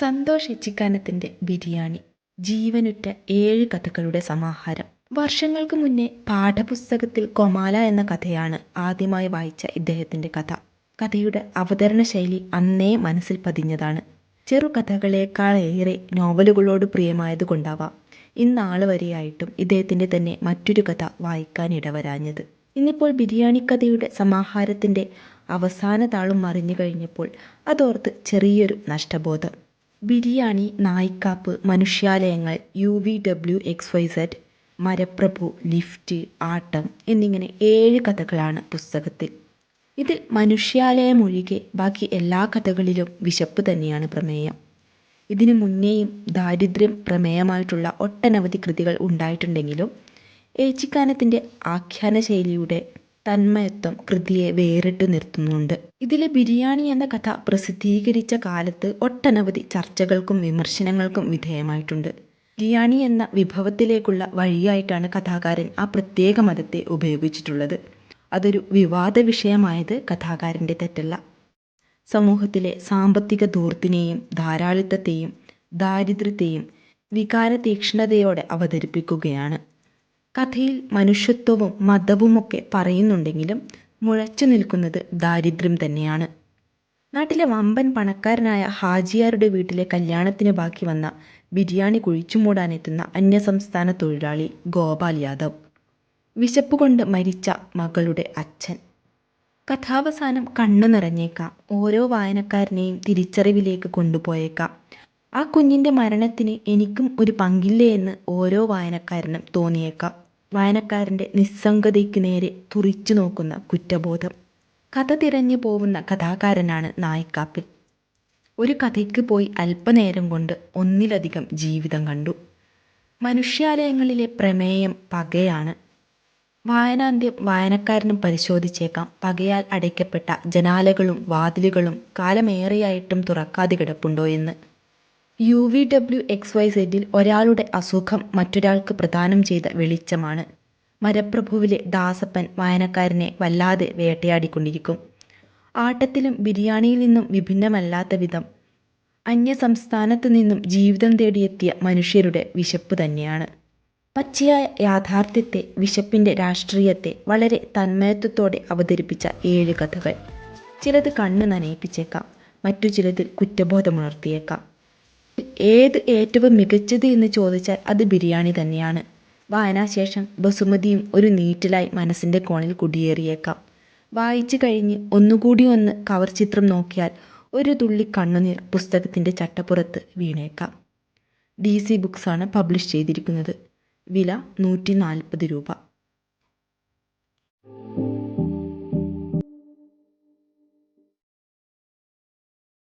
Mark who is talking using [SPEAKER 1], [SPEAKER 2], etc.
[SPEAKER 1] സന്തോഷ് എച്ചിക്കാനത്തിന്റെ ബിരിയാണി ജീവനുറ്റ ഏഴ് കഥകളുടെ സമാഹാരം. വർഷങ്ങൾക്ക് മുന്നേ പാഠപുസ്തകത്തിൽ കൊമാല എന്ന കഥയാണ് ആദ്യമായി വായിച്ച ഇദ്ദേഹത്തിന്റെ കഥ. കഥയുടെ അവതരണ ശൈലി അന്നേ മനസ്സിൽ പതിഞ്ഞതാണ്. ചെറുകഥകളേക്കാളേറെ നോവലുകളോട് പ്രിയമായതുകൊണ്ടാവാം ഇന്നാൾ വരെയായിട്ടും ഇദ്ദേഹത്തിന്റെ തന്നെ മറ്റൊരു കഥ വായിക്കാൻ ഇടവരാഞ്ഞത്. ഇന്നിപ്പോൾ ബിരിയാണി കഥയുടെ സമാഹാരത്തിന്റെ അവസാന താളും മറിഞ്ഞു കഴിഞ്ഞപ്പോൾ അതോർത്ത് ചെറിയൊരു നഷ്ടബോധം. ബിരിയാണി നായിക്കാപ്പ് മനുഷ്യാലയങ്ങൾ U V W X Y Z മരപ്രഭു lift ആട്ടം എന്നിങ്ങനെ ഏഴ് കഥകളാണ് പുസ്തകത്തിൽ. ഇതിൽ മനുഷ്യാലയം ഒഴികെ ബാക്കി എല്ലാ കഥകളിലും വിശപ്പ് തന്നെയാണ് പ്രമേയം. ഇതിനു മുന്നേയും ദാരിദ്ര്യം പ്രമേയമായിട്ടുള്ള ഒട്ടനവധി കൃതികൾ ഉണ്ടായിട്ടുണ്ടെങ്കിലും ഏച്ചിക്കാനത്തിന്റെ ആഖ്യാന ശൈലിയുടെ തന്മയത്വം കൃതിയെ വേറിട്ട് നിർത്തുന്നുണ്ട്. ഇതിലെ ബിരിയാണി എന്ന കഥ പ്രസിദ്ധീകരിച്ച കാലത്ത് ഒട്ടനവധി ചർച്ചകൾക്കും വിമർശനങ്ങൾക്കും വിധേയമായിട്ടുണ്ട്. ബിരിയാണി എന്ന വിഭവത്തിലേക്കുള്ള വഴിയായിട്ടാണ് കഥാകാരൻ ആ പ്രത്യേക മതത്തെ ഉപയോഗിച്ചിട്ടുള്ളത്. അതൊരു വിവാദ വിഷയമായത് കഥാകാരന്റെ തെറ്റല്ല. സമൂഹത്തിലെ സാമ്പത്തിക ധൂർത്തിനെയും ധാരാളിത്തത്തെയും ദാരിദ്ര്യത്തെയും വികാര തീക്ഷ്ണതയോടെ അവതരിപ്പിക്കുകയാണ്. കഥയിൽ മനുഷ്യത്വവും മതവുമൊക്കെ പറയുന്നുണ്ടെങ്കിലും മുഴച്ചു നിൽക്കുന്നത് ദാരിദ്ര്യം തന്നെയാണ്. നാട്ടിലെ വമ്പൻ പണക്കാരനായ ഹാജിയാരുടെ വീട്ടിലെ കല്യാണത്തിന് ബാക്കി വന്ന ബിരിയാണി കുഴിച്ചു മൂടാനെത്തുന്ന അന്യസംസ്ഥാന തൊഴിലാളി ഗോപാൽ യാദവ്. വിശപ്പ് കൊണ്ട് മരിച്ച മകളുടെ അച്ഛൻ. കഥാവസാനം കണ്ണു നിറഞ്ഞേക്കാം. ഓരോ വായനക്കാരനെയും തിരിച്ചറിവിലേക്ക് കൊണ്ടുപോയേക്കാം. ആ കുഞ്ഞിന്റെ മരണത്തിന് എനിക്കും ഒരു പങ്കില്ലേ എന്ന് ഓരോ വായനക്കാരനും തോന്നിയേക്കാം. വായനക്കാരന്റെ നിസ്സംഗതയ്ക്ക് നേരെ തുറിച്ചു നോക്കുന്ന കുറ്റബോധം. കഥ തിരഞ്ഞു പോകുന്ന കഥാകാരനാണ് നായിക്കാപ്പിൽ ഒരു കഥയ്ക്ക് പോയി അല്പനേരം കൊണ്ട് ഒന്നിലധികം ജീവിതം കണ്ടു. മനുഷ്യാലയങ്ങളിലെ പ്രമേയം പകയാണ്. വായനാന്ത്യം വായനക്കാരനും പരിശോധിച്ചേക്കാം. പകയാൽ അടയ്ക്കപ്പെട്ട ജനാലകളും വാതിലുകളും കാലമേറെയായിട്ടും തുറക്കാതെ കിടപ്പുണ്ടോ എന്ന്. U V W X Y സെഡിൽ ഒരാളുടെ അസുഖം മറ്റൊരാൾക്ക് പ്രദാനം ചെയ്ത വെളിച്ചമാണ്. മരപ്രഭുവിലെ ദാസപ്പൻ വായനക്കാരനെ വല്ലാതെ വേട്ടയാടിക്കൊണ്ടിരിക്കും. ആട്ടത്തിലും ബിരിയാണിയിൽ നിന്നും വിഭിന്നമല്ലാത്ത വിധം അന്യസംസ്ഥാനത്തു നിന്നും ജീവിതം തേടിയെത്തിയ മനുഷ്യരുടെ വിശപ്പ് തന്നെയാണ്. പച്ചയായ യാഥാർത്ഥ്യത്തെ വിശപ്പിന്റെ രാഷ്ട്രീയത്തെ വളരെ തന്മയത്വത്തോടെ അവതരിപ്പിച്ച ഏഴ് കഥകൾ. ചിലത് കണ്ണ് നനയിപ്പിച്ചേക്കാം മറ്റു ചിലതിൽ കുറ്റബോധമുണർത്തിയേക്കാം. ഏത് ഏറ്റവും മികച്ചത് എന്ന് ചോദിച്ചാൽ അത് ബിരിയാണി തന്നെയാണ്. വായനാശേഷം ബസുമതിയും ഒരു നീറ്റലായി മനസ്സിന്റെ കോണിൽ കുടിയേറിയേക്കാം. വായിച്ചു കഴിഞ്ഞ് ഒന്നുകൂടി ഒന്ന് കവർ ചിത്രം നോക്കിയാൽ ഒരു തുള്ളി കണ്ണുനീർ പുസ്തകത്തിന്റെ ചട്ടപ്പുറത്ത് വീണേക്കാം. ഡി സി ബുക്സാണ് പബ്ലിഷ് ചെയ്തിരിക്കുന്നത്. വില നൂറ്റി നാൽപ്പത് രൂപ.